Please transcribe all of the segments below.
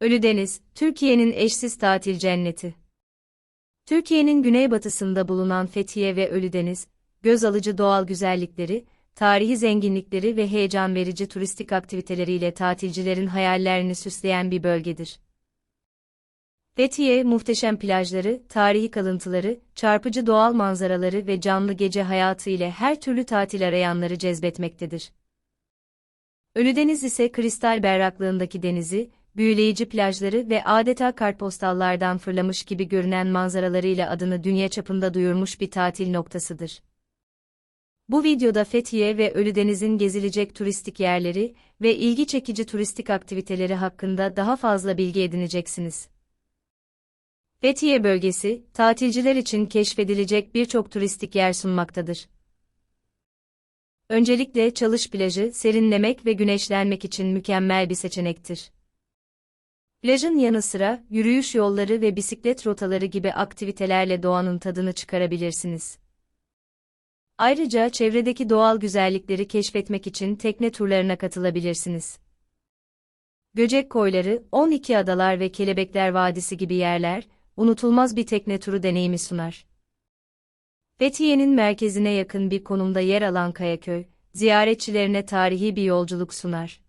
Ölüdeniz, Türkiye'nin eşsiz tatil cenneti. Türkiye'nin güneybatısında bulunan Fethiye ve Ölüdeniz, göz alıcı doğal güzellikleri, tarihi zenginlikleri ve heyecan verici turistik aktiviteleriyle tatilcilerin hayallerini süsleyen bir bölgedir. Fethiye, muhteşem plajları, tarihi kalıntıları, çarpıcı doğal manzaraları ve canlı gece hayatı ile her türlü tatil arayanları cezbetmektedir. Ölüdeniz ise kristal berraklığındaki denizi, büyüleyici plajları ve adeta kartpostallardan fırlamış gibi görünen manzaralarıyla adını dünya çapında duyurmuş bir tatil noktasıdır. Bu videoda Fethiye ve Ölüdeniz'in gezilecek turistik yerleri ve ilgi çekici turistik aktiviteleri hakkında daha fazla bilgi edineceksiniz. Fethiye bölgesi, tatilciler için keşfedilecek birçok turistik yer sunmaktadır. Öncelikle Çalış plajı, serinlemek ve güneşlenmek için mükemmel bir seçenektir. Plajın yanı sıra, yürüyüş yolları ve bisiklet rotaları gibi aktivitelerle doğanın tadını çıkarabilirsiniz. Ayrıca çevredeki doğal güzellikleri keşfetmek için tekne turlarına katılabilirsiniz. Göcek koyları, 12 adalar ve Kelebekler Vadisi gibi yerler, unutulmaz bir tekne turu deneyimi sunar. Fethiye'nin merkezine yakın bir konumda yer alan Kayaköy, ziyaretçilerine tarihi bir yolculuk sunar.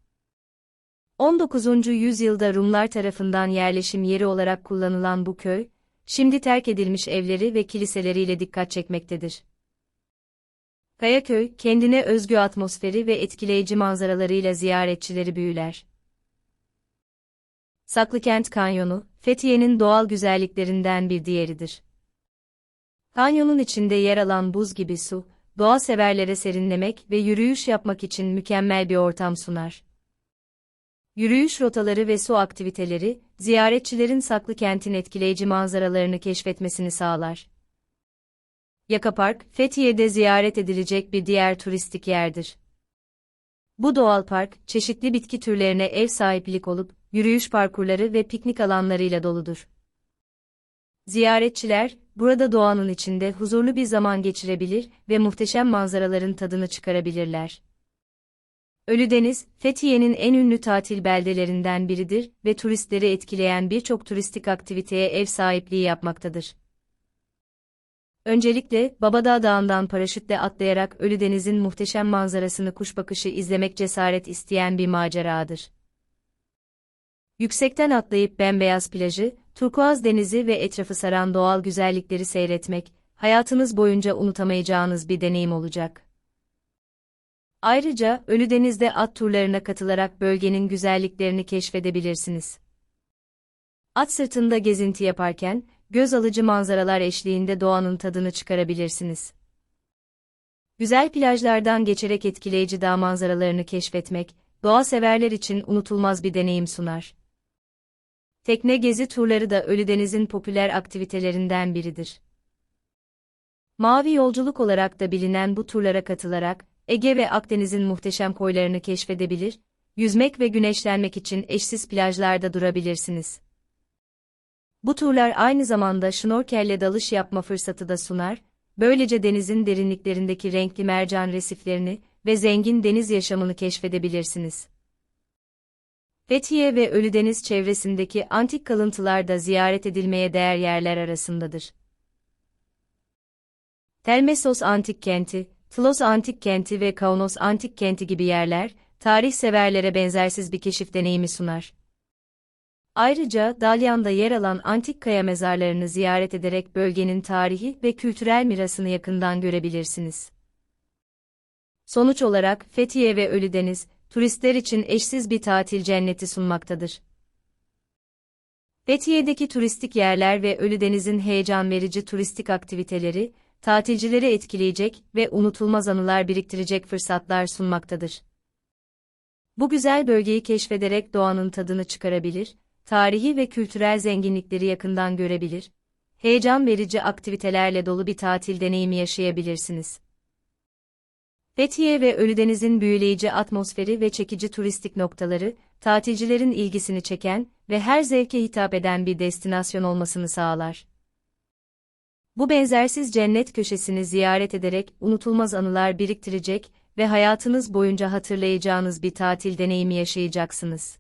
19. yüzyılda Rumlar tarafından yerleşim yeri olarak kullanılan bu köy, şimdi terk edilmiş evleri ve kiliseleriyle dikkat çekmektedir. Kayaköy, kendine özgü atmosferi ve etkileyici manzaralarıyla ziyaretçileri büyüler. Saklıkent Kanyonu, Fethiye'nin doğal güzelliklerinden bir diğeridir. Kanyonun içinde yer alan buz gibi su, doğa severlere serinlemek ve yürüyüş yapmak için mükemmel bir ortam sunar. Yürüyüş rotaları ve su aktiviteleri, ziyaretçilerin saklı kentin etkileyici manzaralarını keşfetmesini sağlar. Yaka Park, Fethiye'de ziyaret edilecek bir diğer turistik yerdir. Bu doğal park, çeşitli bitki türlerine ev sahiplik olup, yürüyüş parkurları ve piknik alanlarıyla doludur. Ziyaretçiler, burada doğanın içinde huzurlu bir zaman geçirebilir ve muhteşem manzaraların tadını çıkarabilirler. Ölüdeniz, Fethiye'nin en ünlü tatil beldelerinden biridir ve turistleri etkileyen birçok turistik aktiviteye ev sahipliği yapmaktadır. Öncelikle, Babadağ Dağı'ndan paraşütle atlayarak Ölüdeniz'in muhteşem manzarasını kuş bakışı izlemek cesaret isteyen bir maceradır. Yüksekten atlayıp bembeyaz plajı, turkuaz denizi ve etrafı saran doğal güzellikleri seyretmek, hayatınız boyunca unutamayacağınız bir deneyim olacak. Ayrıca Ölüdeniz'de at turlarına katılarak bölgenin güzelliklerini keşfedebilirsiniz. At sırtında gezinti yaparken, göz alıcı manzaralar eşliğinde doğanın tadını çıkarabilirsiniz. Güzel plajlardan geçerek etkileyici dağ manzaralarını keşfetmek, doğa severler için unutulmaz bir deneyim sunar. Tekne gezi turları da Ölüdeniz'in popüler aktivitelerinden biridir. Mavi yolculuk olarak da bilinen bu turlara katılarak, Ege ve Akdeniz'in muhteşem koylarını keşfedebilir, yüzmek ve güneşlenmek için eşsiz plajlarda durabilirsiniz. Bu turlar aynı zamanda şnorkelle dalış yapma fırsatı da sunar, böylece denizin derinliklerindeki renkli mercan resiflerini ve zengin deniz yaşamını keşfedebilirsiniz. Fethiye ve Ölüdeniz çevresindeki antik kalıntılar da ziyaret edilmeye değer yerler arasındadır. Telmesos Antik Kenti, Tlos Antik Kenti ve Kaunos Antik Kenti gibi yerler, tarih severlere benzersiz bir keşif deneyimi sunar. Ayrıca Dalyan'da yer alan antik kaya mezarlarını ziyaret ederek bölgenin tarihi ve kültürel mirasını yakından görebilirsiniz. Sonuç olarak Fethiye ve Ölüdeniz, turistler için eşsiz bir tatil cenneti sunmaktadır. Fethiye'deki turistik yerler ve Ölüdeniz'in heyecan verici turistik aktiviteleri, tatilcileri etkileyecek ve unutulmaz anılar biriktirecek fırsatlar sunmaktadır. Bu güzel bölgeyi keşfederek doğanın tadını çıkarabilir, tarihi ve kültürel zenginlikleri yakından görebilir, heyecan verici aktivitelerle dolu bir tatil deneyimi yaşayabilirsiniz. Fethiye ve Ölüdeniz'in büyüleyici atmosferi ve çekici turistik noktaları, tatilcilerin ilgisini çeken ve her zevke hitap eden bir destinasyon olmasını sağlar. Bu benzersiz cennet köşesini ziyaret ederek unutulmaz anılar biriktirecek ve hayatınız boyunca hatırlayacağınız bir tatil deneyimi yaşayacaksınız.